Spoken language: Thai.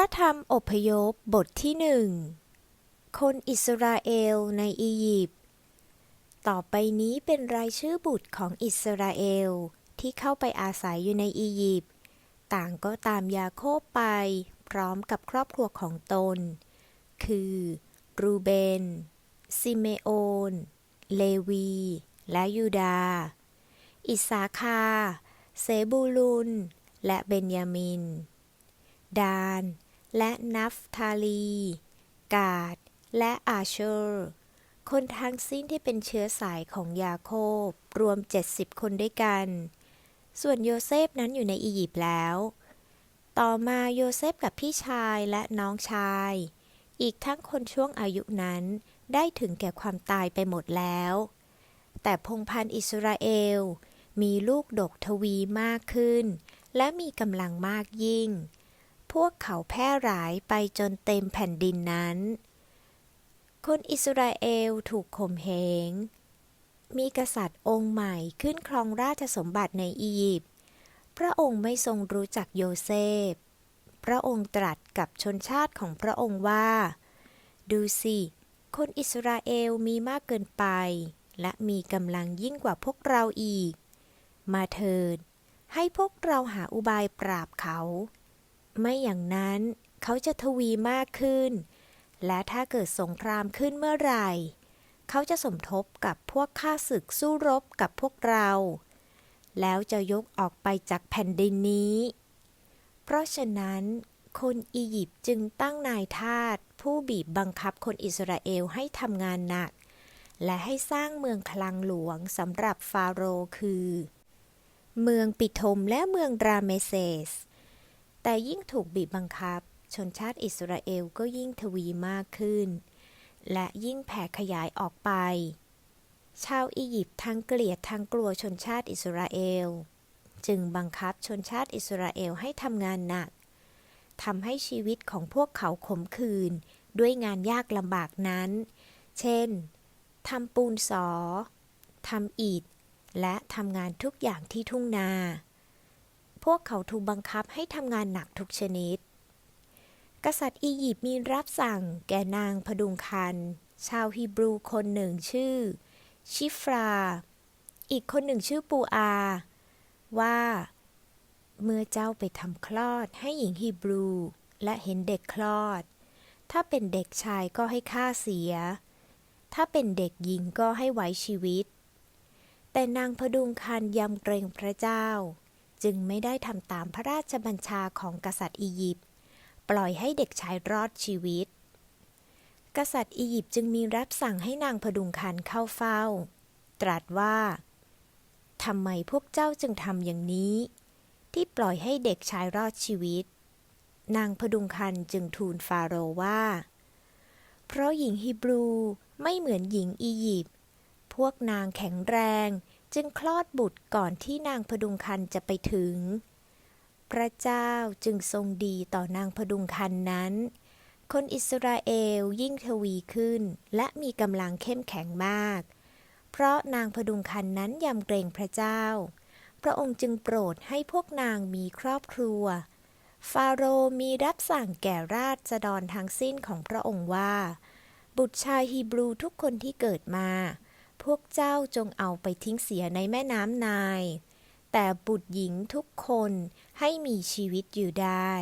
ระธรรมอพยพบทที่หนึ่ง คนอิสราเอลในอียิปต์ ต่อไปนี้เป็นรายชื่อบุตรของอิสราเอลที่เข้าไปอาศัยอยู่ในอียิปต์ ต่างก็ตามยาโคบไป พร้อมกับครอบครัวของตน คือ รูเบน ซิเมโอน เลวี และยูดา อิสาคา เซบูลุน และเบนยามินดาน และนัฟทาลี กาด และอาเชอร์ คนทั้งสิ้นที่เป็นเชื้อสายของยาโคบ รวม 70 คนด้วยกัน ส่วนโยเซฟนั้นอยู่ในอียิปต์แล้ว ต่อมาโยเซฟกับพี่ชายและน้องชาย อีกทั้งคนช่วงอายุนั้นได้ถึงแก่ความตายไปหมดแล้ว แต่พงพันธ์อิสราเอล มีลูกดกทวีมากขึ้น และมีกำลังมากยิ่ง พวกเขาแพร่หลายไปจนเต็มแผ่นดินนั้น คนอิสราเอลถูกข่มเหง มีกษัตริย์องค์ใหม่ขึ้นครองราชสมบัติในอียิปต์ พระองค์ไม่ทรงรู้จักโยเซฟ พระองค์ตรัสกับชนชาติของพระองค์ว่า ดูสิ คนอิสราเอลมีมากเกินไป และมีกำลังยิ่งกว่าพวกเราอีก มาเถิด ให้พวกเราหาอุบายปราบเขา ไม่อย่างนั้นเขาจะทวีมากขึ้น และถ้าเกิดสงครามขึ้นเมื่อไหร่ เขาจะสมทบกับพวกข้าศึกสู้รบกับพวกเรา แล้วจะยกออกไปจากแผ่นดินนี้ เพราะฉะนั้นคนอียิปต์จึงตั้งนายทาสผู้บีบบังคับคนอิสราเอลให้ทำงานหนัก และให้สร้างเมืองคลังหลวงสำหรับฟาโรห์คือ เมืองปิโทมและเมืองดราเมเซส แต่ยิ่งถูกบีบบังคับ ชนชาติอิสราเอลก็ยิ่งทวีมากขึ้น และยิ่งแผ่ขยายออกไป ชาวอียิปต์ทั้งเกลียดทั้งกลัวชนชาติอิสราเอล จึงบังคับชนชาติอิสราเอลให้ทำงานหนักทำให้ชีวิตของพวกเขาขมขื่นด้วยงานยากลำบากนั้น เช่น ทำปูนสอ ทำอิฐ และทำงานทุกอย่างที่ทุ่งนา พวกเขาถูกบังคับให้ทำงานหนักทุกชนิด กษัตริย์อียิปต์มีรับสั่งแก่นางพดุงคัน ชาวฮีบรูคนหนึ่งชื่อ ชิฟรา อีกคนหนึ่งชื่อปูอา ว่า เมื่อเจ้าไปทำคลอดให้หญิงฮีบรู และเห็นเด็กคลอด ถ้าเป็นเด็กชายก็ให้ฆ่าเสีย ถ้าเป็นเด็กหญิงก็ให้ไว้ชีวิต แต่นางพดุงคันยำเกรงพระเจ้า จึงไม่ได้ทำตามพระราชบัญชาของกษัตริย์อียิปต์ปล่อยให้เด็กชายรอดชีวิต กษัตริย์อียิปต์จึงมีรับสั่งให้นางพดุงคันเข้าเฝ้า ตรัสว่าทำไมพวกเจ้าจึงทำอย่างนี้ ที่ปล่อยให้เด็กชายรอดชีวิต นางพดุงคันจึงทูลฟาโรห์ว่า เพราะหญิงฮีบรูไม่เหมือนหญิงอียิปต์พวกนางแข็งแรง จึงคลอดบุตรก่อนที่นางพดุงคันจะไปถึง พระเจ้าจึงทรงดีต่อนางพดุงคันนั้น คนอิสราเอลยิ่งทวีขึ้นและมีกำลังเข้มแข็งมาก เพราะนางพดุงคันนั้นยำเกรงพระเจ้า พระองค์จึงโปรดให้พวกนางมีครอบครัว ฟาโรมีรับสั่งแก่ราษฎรทั้งสิ้นของพระองค์ว่า บุตรชายฮีบรูทุกคนที่เกิดมา พวกเจ้าจงเอาไปทิ้งเสียในแม่น้ำนาย แต่บุตรหญิงทุกคนให้มีชีวิตอยู่ได้